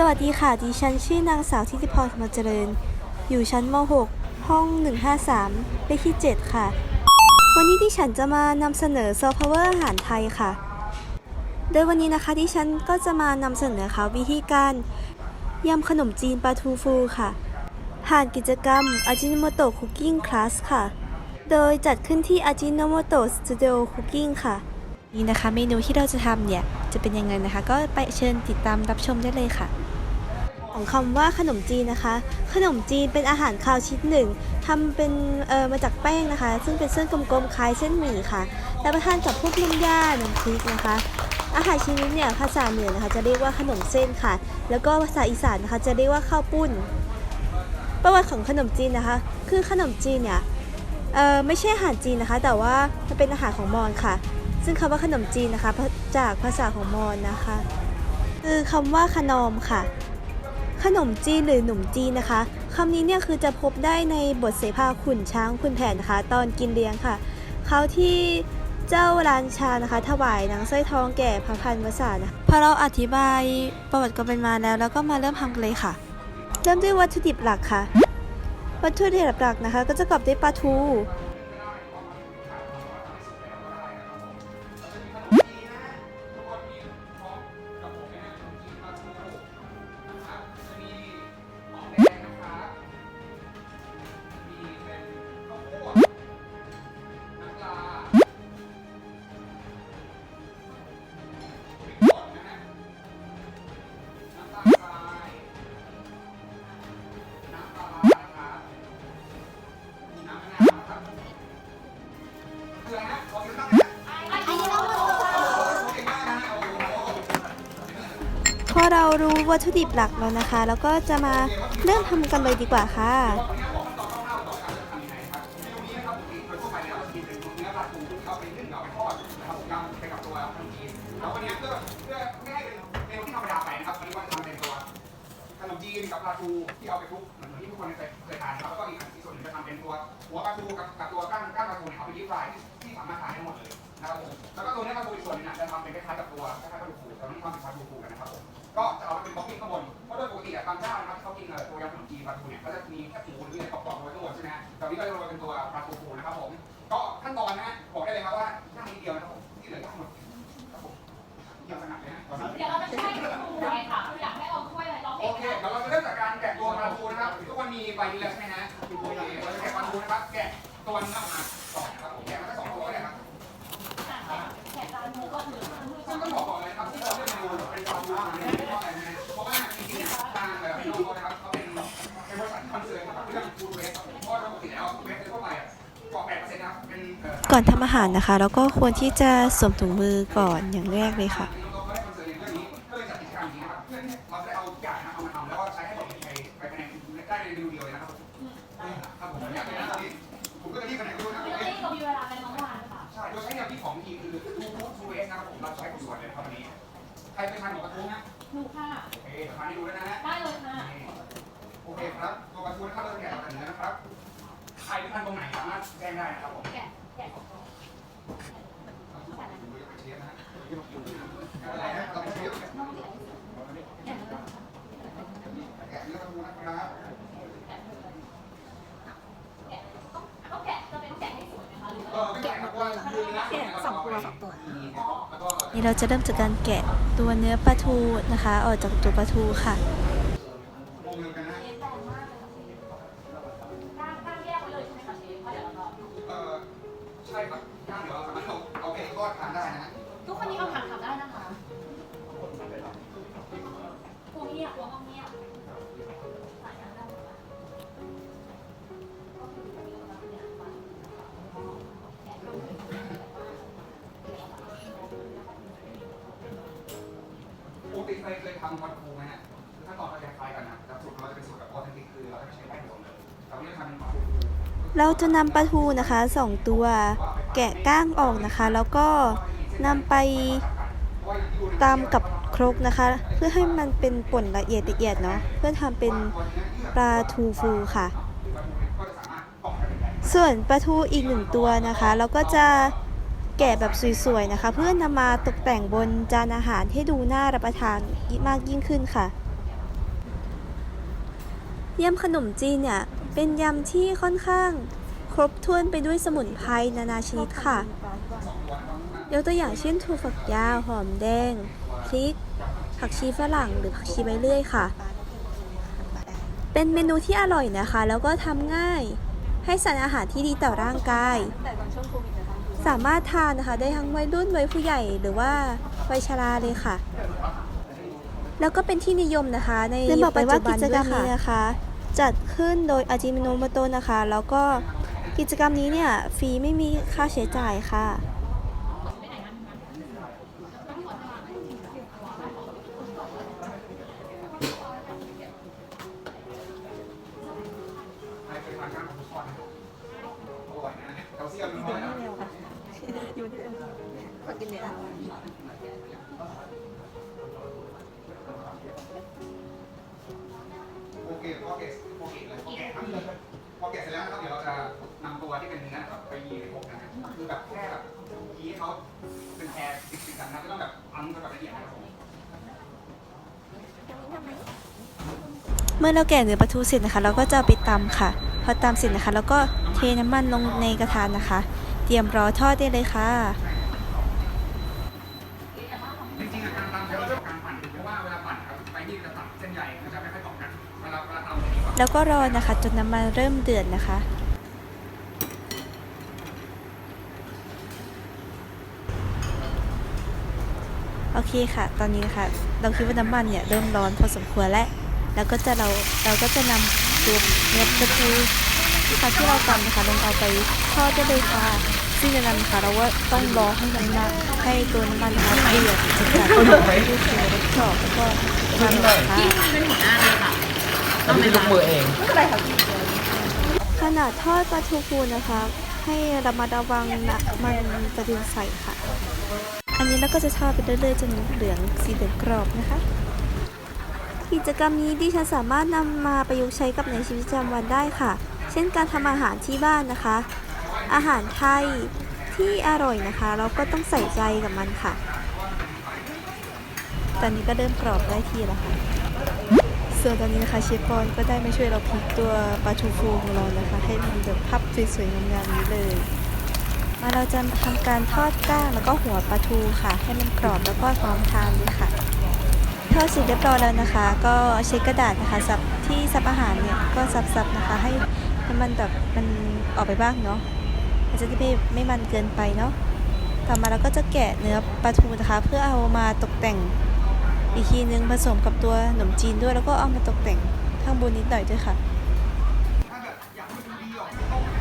สวัสดีค่ะ ดิฉันชื่อนางสาวทิติพรธรรมเจริญ อยู่ชั้นม .6 ห้อง 153 เลขที่ 7 ค่ะ วันนี้ดิฉันจะมานำเสนอซอฟต์พาวเวอร์อาหารไทยค่ะ โดยวันนี้นะคะดิฉันก็จะมานำเสนอค่ะวิธีการยำขนมจีนปลาทูฟูค่ะ ผ่านกิจกรรมอาจินโมโตะคุกกิ้งคลาสค่ะ โดยจัดขึ้นที่อาจินโมโตะสตูดิโอคุกกิ้งค่ะ นี่นะคะเมนูที่เราจะทำเนี่ย จะเป็นยังไงนะคะ ก็ไปเชิญติดตามรับชมได้เลยค่ะ ของคำว่าขนมจีนนะคะ ขนมจีนเป็นอาหารคาวชนิดหนึ่งทำเป็นเอ่อมาจากแป้งนะคะ ซึ่งเป็นเส้นกลมๆ คล้ายเส้นหมี่ค่ะรับประทานกับพวกน้ำยาน้ำพริกนะคะ อาหารชนิดนี้เนี่ยภาษาเหนือนะคะจะเรียกว่าขนมเส้นค่ะ แล้วก็ภาษาอีสานนะคะจะเรียกว่าข้าวปุ้น ประวัติของขนมจีนนะคะ คือขนมจีนเนี่ยเอ่อไม่ใช่อาหารจีนนะคะ แต่ว่ามันเป็นอาหารของมอญค่ะ ซึ่งคำว่าขนมจีนนะคะจากภาษาของมอญนะคะ คือคำว่าขนมค่ะ ขนมจีนหรือหนุ่มจีนนะคะคำนี้เนี่ยคือจะพบได้ในบทเสภาขุนช้างขุนแผนนะคะ ตอนกินเลี้ยงค่ะเขาที่เจ้าลานชานะคะ ถวายนางสร้อยทองแก่พระพันวษานะพอเราอธิบายประวัติความเป็นมาแล้ว แล้วก็มาเริ่มทำกันเลยค่ะ เริ่มด้วยวัตถุดิบหลักค่ะ วัตถุดิบหลักนะคะ ก็จะประกอบด้วยปลาทู อเรารู้วัตถุดิบหลักแล้วนะคะ แล้วก็จะมาเริ่มทำกันเลยดีกว่าค่ะแล้ววันนี้เพื่อเพื่อไม่ให้เป็นเมนที่ธรรมดาไปนะครับวันนี้จะทำเป็นตัวขนมจีนกับปลาทูที่เอาไปคลุกเหมือนที่ทุกคนเคยเคยทานครับแล้วก็อีกอันที่ส่วนหนึ่งจะทำเป็นตัวหัวปลาทูกับกับตัวก้างก้างปลาทูเนี่ยเอาไปดีฟรายที่ที่สามารถทานได้หมดเลยนะครับผมแล้วก็ตัวเนี้ยปลาทูอีกส่วนหนึงเนี่ยจะทำเป็นคล้ายๆกับตัวคล้ายๆปลาทูแต่ไม่ทำเป็นปลาทูฟูกันนะ ก็จะเอาไปเป็นท็อปปิ้งข้างบน เพราะโดยปกติอะบางเจ้านะครับที่เขากินเอ่อตัวยำขนมจีนปลาทูเนี่ยเขาจะมีแค่หมูหรืออะไรกรอบๆโรยข้างบนใช่ไหมฮะแต่วันนี้ก็จะโรยเป็นตัวปลาทูฟูนะครับผม ก็ขั้นตอนนะฮะ อ่อก่อนทำอาหารนะคะแล้วก็ควรที่จะสวมถุงมือก่อนอย่างแรกเลยค่ะเราก็ได้คอนเซิร์นในเรื่องนี้ก็เลยจัดกิจกรรมนี้นะครับเพื่อที่เราจะได้เอาอย่างนะเอามาทำแล้วก็ใช้ให้หมดไปไปคะแนนได้ในเมนูเดียวเลยนะครับครับผมอยากให้นะผมก็จะรีบคะแนนด้วยนะไม่ได้ก็มีเวลาเป็นทั้งวันค่ะใช่โดยใช้แนวคิดของทีมคือทูฟูดทูเอสนะครับผมเราใช้ผลส่วนเลยครับวันนี้ใครเป็นทานของกระทู้นะหนูค่ะ โอเคเดี๋ยวทานให้ดูด้วยนะฮะ ได้เลยค่ะ โอเคครับ ตัวกระทู้นะครับเราจะแกะกันเนื้อนะครับ ใครเป็นทานตรงไหนสามารถแจ้งได้นะครับผม แกะสองตัวสองตัว นี่เราจะเริ่มจากการแกะตัวเนื้อปลาทูนะคะ ออกจากตัวปลาทูค่ะ เราจะนำปลาทูนะคะสองตัวแกะก้างออกนะคะ แล้วก็นำไปตามกับครกนะคะ เพื่อให้มันเป็นป่นละเอียดละเอียดเนาะเพื่อทำเป็นปลาทูฟูค่ะ ส่วนปลาทูอีกหนึ่งตัวนะคะ เราก็จะแกะแบบสวยๆนะคะ เพื่อนำมาตกแต่งบนจานอาหารให้ดูน่ารับประทานมากยิ่งขึ้นค่ะ เยำขนมจีนเนี่ย เป็นยำที่ค่อนข้าง ครบถ้วนไปด้วยสมุนไพรนานาชนิดค่ะ ยกตัวอย่างเช่นถั่วฝักยาวหอมแดง พริก ผักชีฝรั่งหรือผักชีใบเลื่อยค่ะ เป็นเมนูที่อร่อยนะคะ แล้วก็ทำง่าย ให้สารอาหารที่ดีต่อร่างกาย สามารถทานนะคะได้ทั้งวัยรุ่นวัยผู้ใหญ่หรือว่าวัยชราเลยค่ะแล้วก็เป็นที่นิยมนะคะ ในลืมบอกไปว่ากิจกรรมนี้นี้นะคะ จัดขึ้นโดยอาจิมิโนโมโตะนะคะ แล้วก็กิจกรรมนี้เนี่ยฟรีไม่มีค่าใช้จ่ายค่ะ ใครเคยทานก้างของทุกคนอร่อยนะแคลเซียมน้อยนะขอกินเลยอะโอเคพอเกสโอเคเลยพอแกะครับพอแกะเสร็จแล้วนะครับเดี๋ยวเราจะนำตัวที่เป็นเนื้อนะครับไปยีในพวกนั้นนะคือแบบแค่แบบยีให้เขาเป็นแพรติดๆกันนะไม่ต้องแบบอังจนแบบละเอียดนะครับผมเมื่อเราแกะเนื้อปลาทูเสร็จนะคะ เราก็จะเอาไปตำค่ะ พอตำเสร็จนะคะแล้วก็เทน้ำมันลงในกระทะนะคะ เตรียมรอทอดได้เลยค่ะจริงๆอะการตำใช้วิธีการปั่นเพราะว่าเวลาปั่นครับไปที่จะตัดเส้นใยมันจะไม่ค่อย แล้วก็รอนะคะจนน้ำมันเริ่มเดือดนะคะ โอเคค่ะ ตอนนี้นะคะเราคิดว่าน้ำมันเนี่ยเริ่มร้อนพอสมควรแล้ว แล้วก็จะเราเราก็จะนำตัวเนื้อปลาทูค่ะที่เราตำนะคะลงเอาไปทอดได้เลยค่ะซึ่งในนั้นนะคะเราว่าต้องรอให้น้ำมันให้ตัวน้ำมันนะคะเดือดจนกว่าจะดูสีรสชอบแล้วก็ทำนะคะเป็นหัวหน้าเลยค่ะ อันนี้ลูกมือเองขนาดทอดปลาทูฟูนะคะ ให้ระมัดระวังนะมันกระด็นใส่ค่ะ อันนี้เราก็จะทอดไปเรื่อยๆจนเหลืองสีเหลืองกรอบนะคะ กิจกรรมนี้ดิฉันสามารถนำมาประยุกต์ใช้กับในชีวิตประจำวันได้ค่ะ เช่นการทำอาหารที่บ้านนะคะ อาหารไทยที่อร่อยนะคะ เราก็ต้องใส่ใจกับมันค่ะ ตอนนี้ก็เริ่มกรอบได้ที่แล้วค่ะ ส่วนตอนนี้นะคะเชฟปอนก็ได้มาช่วยเราพลิกตัวปลาทูฟูของเรานะคะ ให้มันแบบพับสวยๆงามๆนี้เลยมาเราจะทำการทอดก้างแล้วก็หัวปลาทูค่ะ ให้มันกรอบแล้วก็พร้อมทานเลยค่ะทอดเสร็จเรียบร้อยแล้วนะคะ ก็ใช้กระดาษนะคะซับที่ซับอาหารเนี่ยก็ซับๆนะคะ ให้ให้มันแบบมันออกไปบ้างเนาะมันจะได้ไม่ไม่มันเกินไปเนาะต่อมาเราก็จะแกะเนื้อปลาทูนะคะ เพื่อเอามาตกแต่ง อีกทีนึงผสมกับตัวขนมจีนด้วยแล้วก็เอามาตกแต่งข้างบนนิดหน่อยด้วยค่ะ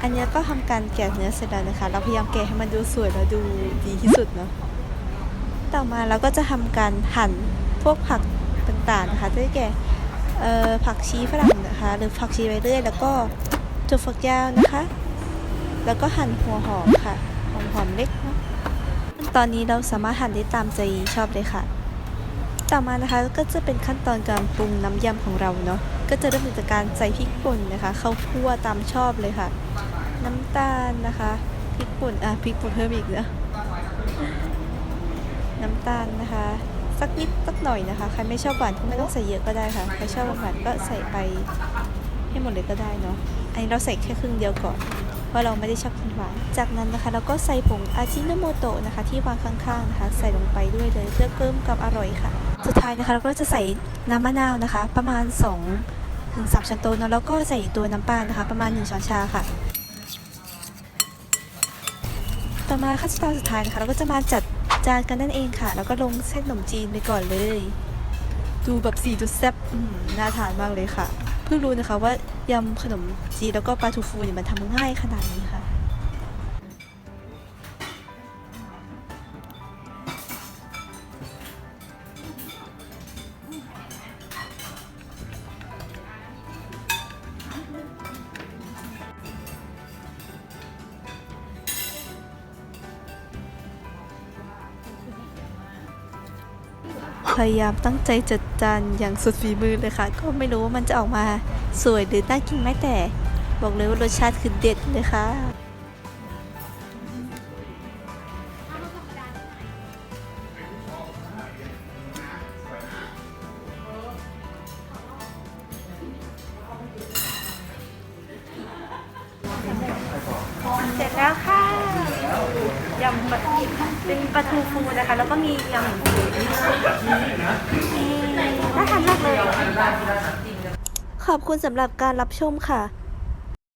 อันนี้ก็ทำการแกะเนื้อเสร็จแล้วนะคะ เราพยายามแกะให้มันดูสวยและดูดีที่สุดเนาะต่อมาเราก็จะทำการหั่นพวกผักต่างๆนะคะได้แก่ผักชีฝรั่งนะคะ หรือผักชีใบเลื่อย แล้วก็ถั่วฝักยาวนะคะ แล้วก็หั่นหัวหอมค่ะหอมหอมเล็กเนาะตอนนี้เราสามารถหั่นได้ตามใจชอบเลยค่ะ ต่อมานะคะก็จะเป็นขั้นตอนการปรุงน้ำยำของเราเนาะก็จะเริ่มจากการใส่พริกป่นนะคะเข้าคั่วตามชอบเลยค่ะ น้ำตาลนะคะพริกป่นอะพริกป่นเพิ่มอีกเนะน้ำตาลนะคะ สักนิดสักหน่อยนะคะใครไม่ชอบหวานก็ไม่ต้องใส่เยอะก็ได้ค่ะใครชอบหวานก็ใส่ไปให้หมดเลยก็ได้เนาะอันนี้เราใส่แค่ครึ่งเดียวก่อนเพราะเราไม่ได้ชอบกินหวาน จากนั้นนะคะเราก็ใส่ผงอาจิโนโมโตะนะคะที่วางข้างๆนะคะ ใส่ลงไปด้วยเลยเพื่อเพิ่มความอร่อยค่ะสุดท้ายนะคะเราก็จะใส่น้ำมะนาวนะคะ ประมาณ2ถึง3ช้อนโต๊ะเนอะแล้วก็ใส่ตัวน้ำปลานะคะ ประมาณ 1 ช้อนชาค่ะ ต่อมาขั้นตอนสุดท้ายนะคะเราก็จะมาจัดจานกันนั่นเองค่ะ แล้วก็ลงเส้นขนมจีนไปก่อนเลย ดูแบบสีดูแซ่บน่าทานมากเลยค่ะ เพิ่งรู้นะคะว่ายำขนมจีนแล้วก็ปลาทูฟูเนี่ยมันทำง่ายขนาดนี้ค่ะ พยายามตั้งใจจัดจานอย่างสุดฝีมือเลยค่ะ ก็ไม่รู้ว่ามันจะออกมาสวยหรือน่ากินไหมแต่ บอกเลยว่ารสชาติคือเด็ดเลยค่ะ ลาทูฟูนะคะ แล้วก็มียำหมูน่าทานมากเลย ขอบคุณสำหรับการรับชมค่ะ